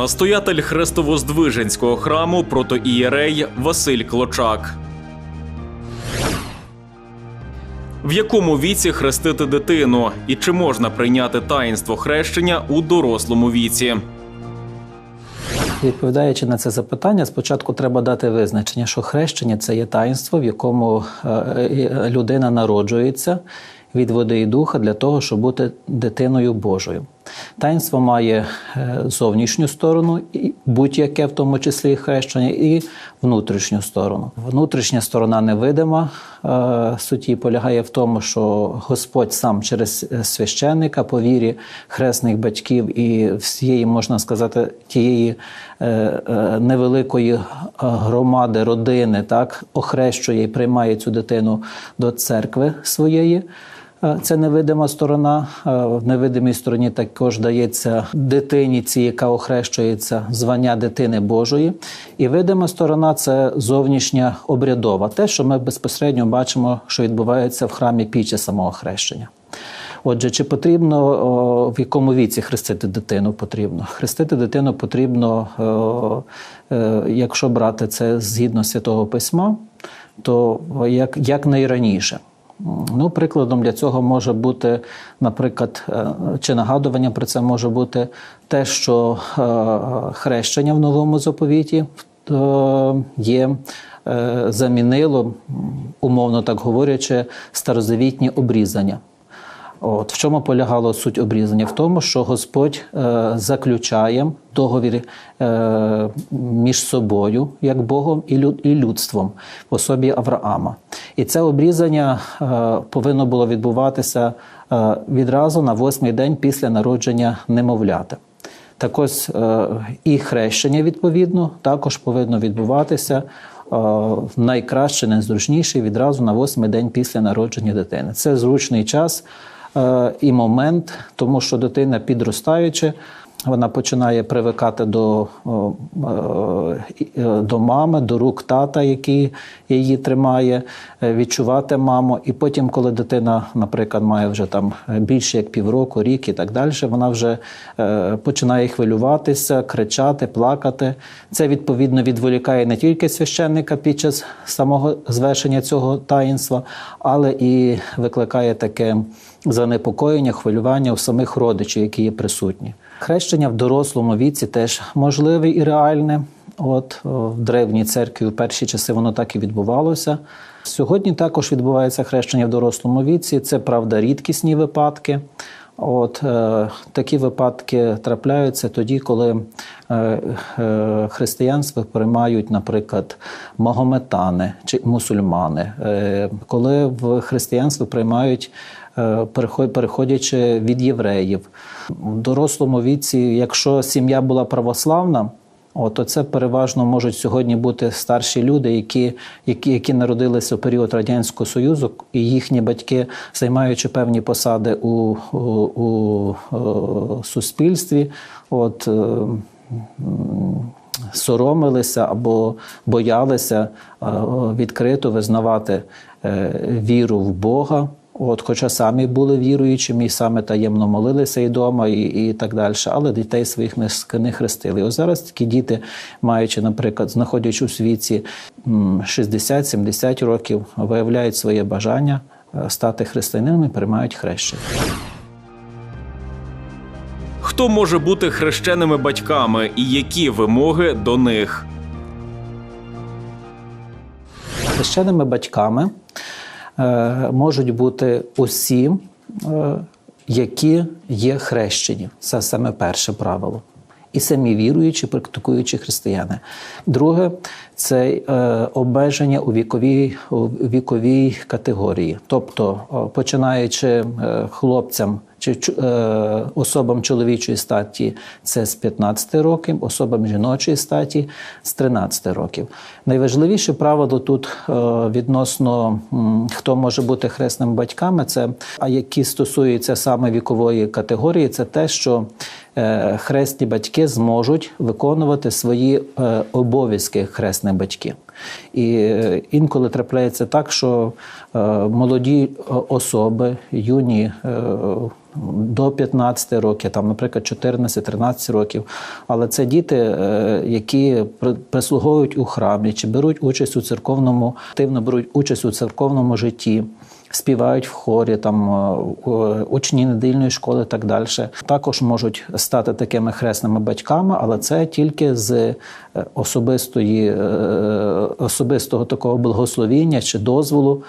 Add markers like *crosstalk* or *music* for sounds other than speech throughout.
Настоятель Хрестовоздвиженського храму протоієрей Василь Клочак. В якому віці хрестити дитину і чи можна прийняти таїнство хрещення у дорослому віці? Відповідаючи на це запитання, спочатку треба дати визначення, що хрещення це є таїнство, в якому е, е, людина народжується від води і духа для того, щоб бути дитиною Божою. Таїнство має е, зовнішню сторону, і будь-яке, в тому числі хрещення, і внутрішню сторону. Внутрішня сторона невидима. е, Суть її полягає в тому, що Господь сам через е, священника по вірі хресних батьків і всієї, можна сказати, тієї невеликої громади, родини, так охрещує і приймає цю дитину до церкви своєї. Е, Це невидима сторона. Е, В невидимій стороні також дається дитині, цій, яка охрещується, звання дитини Божої. І видима сторона це зовнішня обрядова, те, що ми безпосередньо бачимо, що відбувається в храмі під час самого хрещення. Отже, чи потрібно в якому віці хрестити дитину? Потрібно хрестити дитину потрібно, е, якщо брати це згідно святого письма, то як, як найраніше. Ну, прикладом для цього може бути, наприклад, е, чи нагадуванням про це може бути те, що е, хрещення в новому заповіті е, є, замінило, умовно так говорячи, старозавітні обрізання. От в чому полягало суть обрізання? В тому, що Господь е, заключає договір е, між собою, як Богом, і, люд, і людством в особі Авраама. І це обрізання е, повинно було відбуватися е, відразу на восьмий день після народження немовляти. Так ось е, і хрещення, відповідно, також повинно відбуватися е, найкраще, найзручніше відразу на восьмий день після народження дитини. Це зручний час і момент, тому що дитина підростаючи, вона починає привикати до, е, до мами, до рук тата, який її тримає, е, відчувати маму. І потім, коли дитина, наприклад, має вже там більше як півроку, рік і так далі, вона вже е, починає хвилюватися, кричати, плакати. Це відповідно відволікає не тільки священника під час самого звершення цього таїнства, але і викликає таке занепокоєння, хвилювання у самих родичів, які є присутні. Хрещення в дорослому віці теж можливе і реальне. От в древній церкві у перші часи воно так і відбувалося. Сьогодні також відбувається хрещення в дорослому віці. Це правда рідкісні випадки. От е, такі випадки трапляються тоді, коли е, е, християнство приймають, наприклад, магометани чи мусульмани, е, коли в християнство приймають е, переходячи від євреїв. В дорослому віці, якщо сім'я була православна, От, то це переважно можуть сьогодні бути старші люди, які, які, які народилися у період Радянського Союзу, і їхні батьки, займаючи певні посади у, у, у, е, суспільстві, от, е, соромилися або боялися е, відкрито визнавати е, віру в Бога. От, хоча самі були віруючими, і саме таємно молилися і вдома, і, і так далі, але дітей своїх не, не хрестили. Ось зараз такі діти, маючи, наприклад, знаходячись у м, 60-70 років, виявляють своє бажання е, стати християнинами, приймають хрещення. Хто може бути хрещеними батьками і які вимоги до них? Хрещеними батьками можуть бути усі, е, які є хрещені. Це саме перше правило. І самі віруючі, практикуючі християни. Друге це е, обмеження у віковій, у віковій категорії. Тобто, починаючи е, хлопцям чи е, особам чоловічої статі це з 15 років, особам жіночої статі з 13 років. Найважливіше правило тут е, відносно хто може бути хресними батьками, це а які стосуються саме вікової категорії, це те, що хресні батьки зможуть виконувати свої е, обов'язки хресних батьків. І е, інколи трапляється так, що е, молоді е, особи, юні е, до 15 років, там, наприклад, 14-13 років. Але це діти, е, які при- прислуговують у храмі чи беруть участь у церковному, активно беруть участь у церковному житті. Співають в хорі, там е, учні недільної школи, і так далі. Також можуть стати такими хресними батьками, але це тільки з е, особистої, е, особистого такого благословіння чи дозволу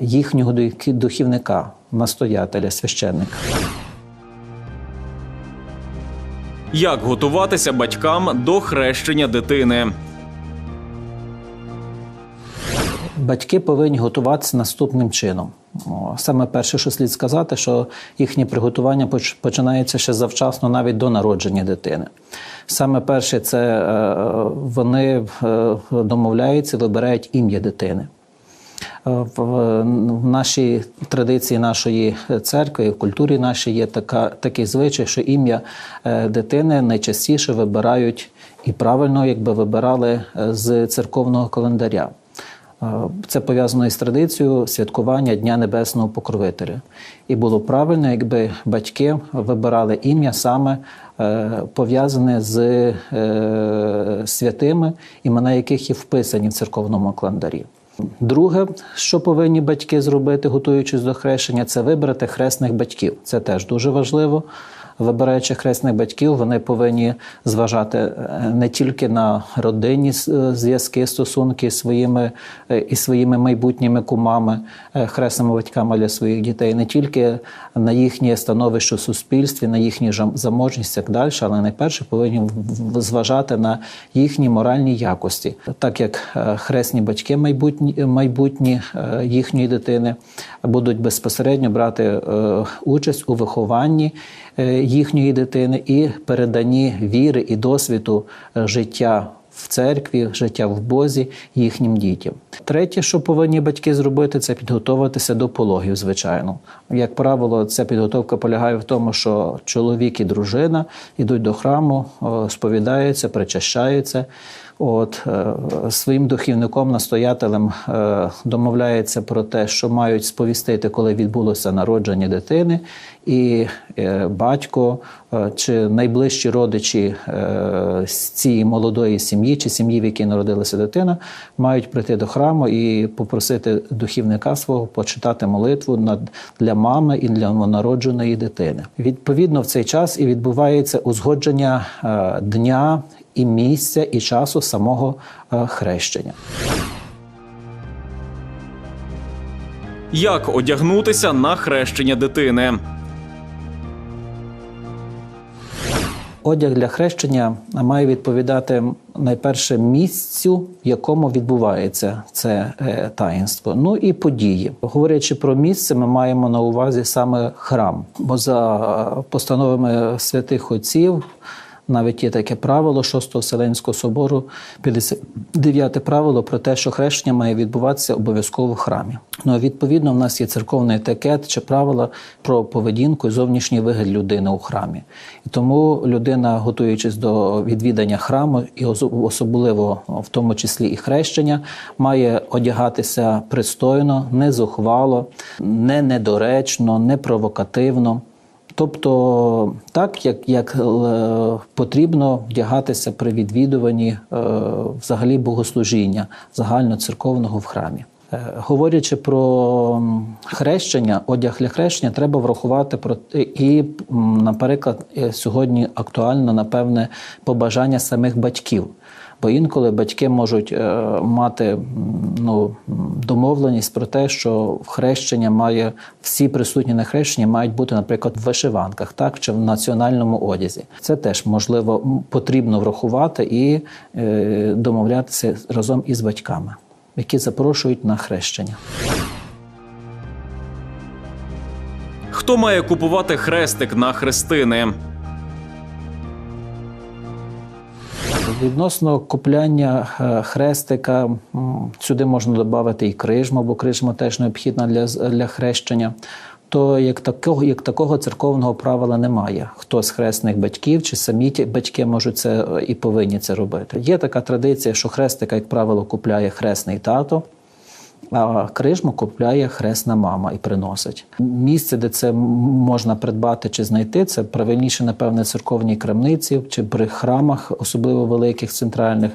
їхнього духі- духівника, настоятеля, священника. Як готуватися батькам до хрещення дитини? Батьки повинні готуватися наступним чином. Саме перше, що слід сказати, що їхнє приготування починається ще завчасно, навіть до народження дитини. Саме перше, це е, вони е, домовляються, вибирають ім'я дитини. Е, В, нашій традиції нашої церкви, в культурі нашій є така, такий звичай, що ім'я дитини найчастіше вибирають і правильно, якби вибирали з церковного календаря. Це пов'язано із традицією святкування Дня Небесного Покровителя. І було правильно, якби батьки вибирали ім'я саме е, пов'язане з е, святими, імена яких є вписані в церковному календарі. Друге, що повинні батьки зробити, готуючись до хрещення, це вибрати хресних батьків. Це теж дуже важливо. Вибираючи хресних батьків, вони повинні зважати е, не тільки на родинні е, зв'язки, стосунки своїми е, і своїми майбутніми кумами, хресними батьками для своїх дітей, не тільки на їхнє становище в суспільстві, на їхню заможність так далі, але найперше повинні зважати на їхні моральні якості, так як хресні батьки майбутні, майбутні їхньої дитини будуть безпосередньо брати участь у вихованні їхньої дитини і передані віри і досвіду е, життя. В церкві, життя в Бозі їхнім дітям. Третє, що повинні батьки зробити, це підготуватися до пологів, звичайно. Як правило, ця підготовка полягає в тому, що чоловік і дружина йдуть до храму, сповідаються, причащаються. От е, своїм духівником, настоятелем е, домовляється про те, що мають сповістити, коли відбулося народження дитини, і е, батько чи найближчі родичі з цієї молодої сім'ї чи сім'ї, в якій народилася дитина, мають прийти до храму і попросити духівника свого почитати молитву для мами і для новонародженої дитини. Відповідно, в цей час і відбувається узгодження дня і місця, і часу самого е, хрещення. Як одягнутися на хрещення дитини? Одяг для хрещення має відповідати найперше місцю, в якому відбувається це е, таїнство. Ну і події. Говорячи про місце, ми маємо на увазі саме храм, бо за постановами святих отців. Навіть є таке правило Шостого Вселенського собору, 59 правило про те, що хрещення має відбуватися обов'язково в храмі. Ну а відповідно, в нас є церковний етикет чи правила про поведінку і зовнішній вигляд людини у храмі. І тому людина, готуючись до відвідання храму, і особливо в тому числі і хрещення, має одягатися пристойно, не зухвало, не недоречно, не провокативно. Тобто так, як, як е, потрібно вдягатися при відвідуванні е, взагалі богослужіння загальноцерковного в храмі. Е, Говорячи про хрещення, одяг для хрещення, треба врахувати про і, наприклад, сьогодні актуально, напевне, побажання самих батьків. Бо інколи батьки можуть е, мати ну, домовленість про те, що хрещення має всі присутні на хрещенні мають бути, наприклад, в вишиванках, так чи в національному одязі. Це теж можливо потрібно врахувати і е, домовлятися разом із батьками, які запрошують на хрещення. Хто має купувати хрестик на хрестини? Відносно купляння е, хрестика, сюди можна додати і крижму, бо крижма теж необхідна для, для хрещення. То як такого, як такого церковного правила немає. Хто з хресних батьків чи самі ті батьки можуть це е, і повинні це робити. Є така традиція, що хрестика, як правило, купляє хресний тато. А крижму купляє хресна мама і приносить. Місце, де це можна придбати чи знайти, це правильніше, напевне, церковній крамниці чи при храмах, особливо великих центральних.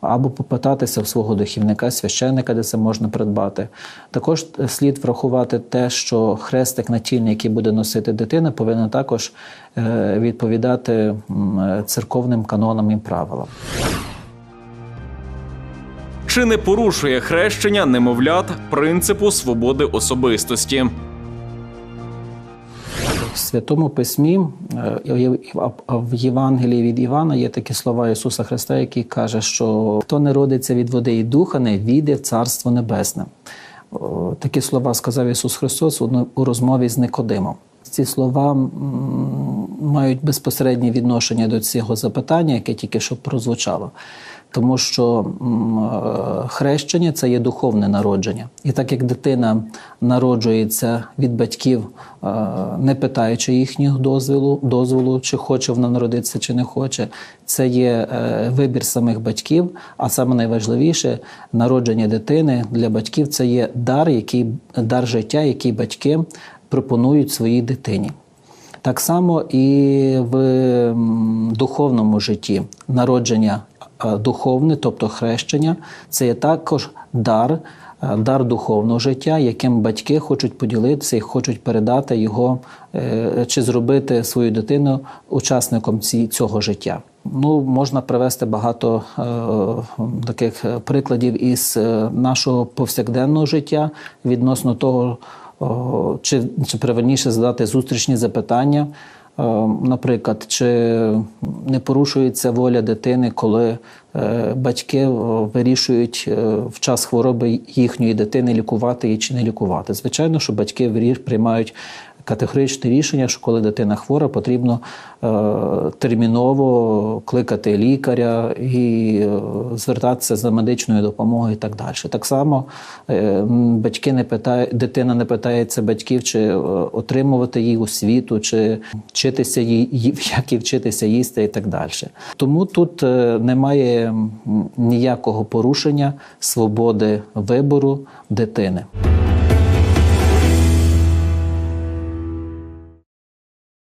Або попитатися в свого духівника, священника, де це можна придбати. Також слід врахувати те, що хрестик натільний, який буде носити дитина, повинен також е, відповідати церковним канонам і правилам. Чи не порушує хрещення немовлят принципу свободи особистості? В Святому Письмі е, в Євангелії від Івана є такі слова Ісуса Христа, який каже, що хто не родиться від води і духа, не війде в Царство Небесне. Такі слова сказав Ісус Христос у у розмові з Никодимом. Ці слова мають безпосереднє відношення до цього запитання, яке тільки що прозвучало. Тому що е, хрещення це є духовне народження. І так як дитина народжується від батьків, е, не питаючи їхнього дозволу, дозволу, чи хоче вона народитися, чи не хоче, це є е, вибір самих батьків. А саме найважливіше народження дитини для батьків це є дар, який дар життя, який батьки пропонують своїй дитині. Так само і в духовному житті народження духовне, тобто хрещення, це є також дар, е, дар духовного життя, яким батьки хочуть поділитися і хочуть передати його е, чи зробити свою дитину учасником цього життя. Ну, можна привести багато е, таких е, прикладів із е, нашого повсякденного життя відносно того, о, чи, чи правильніше задати зустрічні запитання. Е, Наприклад, чи не порушується воля дитини, коли е, батьки вирішують е, в час хвороби їхньої дитини лікувати її чи не лікувати? Звичайно, що батьки приймають категоричне рішення, що коли дитина хвора, потрібно е, терміново кликати лікаря і е, звертатися за медичною допомогою і так далі. Так само е, батьки не питають, дитина не питається батьків, чи отримувати їй освіту, чи вчитися їй, *laughs* як і вчитися їсти і так далі. Тому тут немає ніякого порушення свободи вибору дитини.